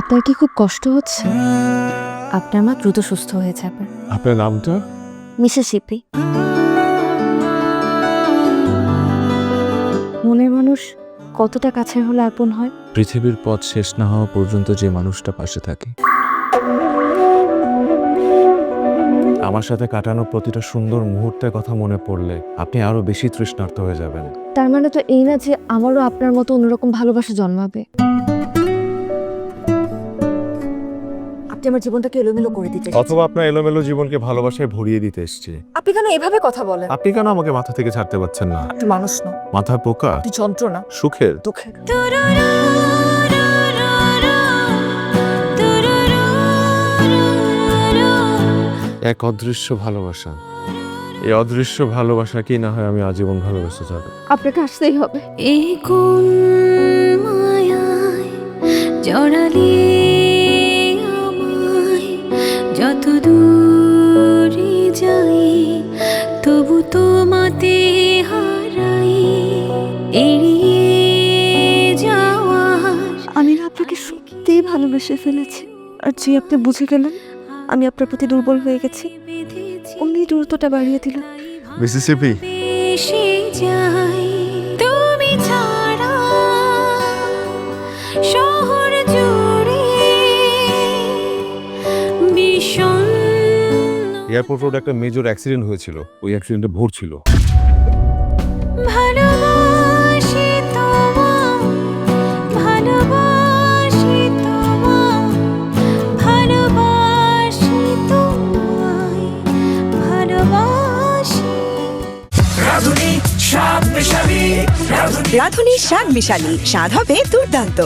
আপনার কি খুব কষ্ট হচ্ছে? আপনার মা দ্রুত সুস্থ হয়ে যাবে আপনার নামটা? মিসিসিপি মনের মানুষ কতটা কাছের হলে আপন হয়? পৃথিবীর পথ শেষ না হওয়া পর্যন্ত যে মানুষটা পাশে থাকে। আমার সাথে কাটানো প্রতিটা সুন্দর মুহূর্তের কথা মনে পড়লে আপনি আরও বেশি তৃষ্ণার্ত হয়ে যাবেন। তার মানে তো এই না যে আমারও আপনার মতো অন্যরকম ভালোবাসা জন্মাবে? আপনি আমার জীবনটাকে এলোমেলো করে দিতে অথবা আপনার এলোমেলো জীবনকে ভালোবাসায় ভরিয়ে দিতে এসছি। আপনি কেন এভাবে কথা বলেন? আপনি কেন আমাকে মাথা থেকে ছাড়তে পারছেন না? আপনি মানুষ না। মাথায় পোকা? আপনি যন্ত্রণা। সুখের? দুঃখের। এক অদৃশ্য ভালোবাসা। এই অদৃশ্য ভালোবাসা কি না হয় আমি আজীবন ভালোবেসে যাব। আপনাকে আসতেই হবে। এই কোন মায়ায় জড়ালি দূরে যাই তবু তোমাতে হারাই। এড়িয়ে যাওয়ার আমি না আপনাকে সত্যিই ভালোবেসে ফেলেছি। আর যে আপনি বুঝে গেলেন আমি আপনার প্রতি দুর্বল হয়ে গেছি। অমনি দূরত্বটা বাড়িয়ে দিলাম মিসিসিপি। যাই এয়ারপোর্ট রোড একটা মেজর অ্যাক্সিডেন্ট হয়েছিল। ওই অ্যাক্সিডেন্টে ভোর ছিল। রাধুনী স্বাদ মিশালি স্বাদ হবে দুর্দান্ত।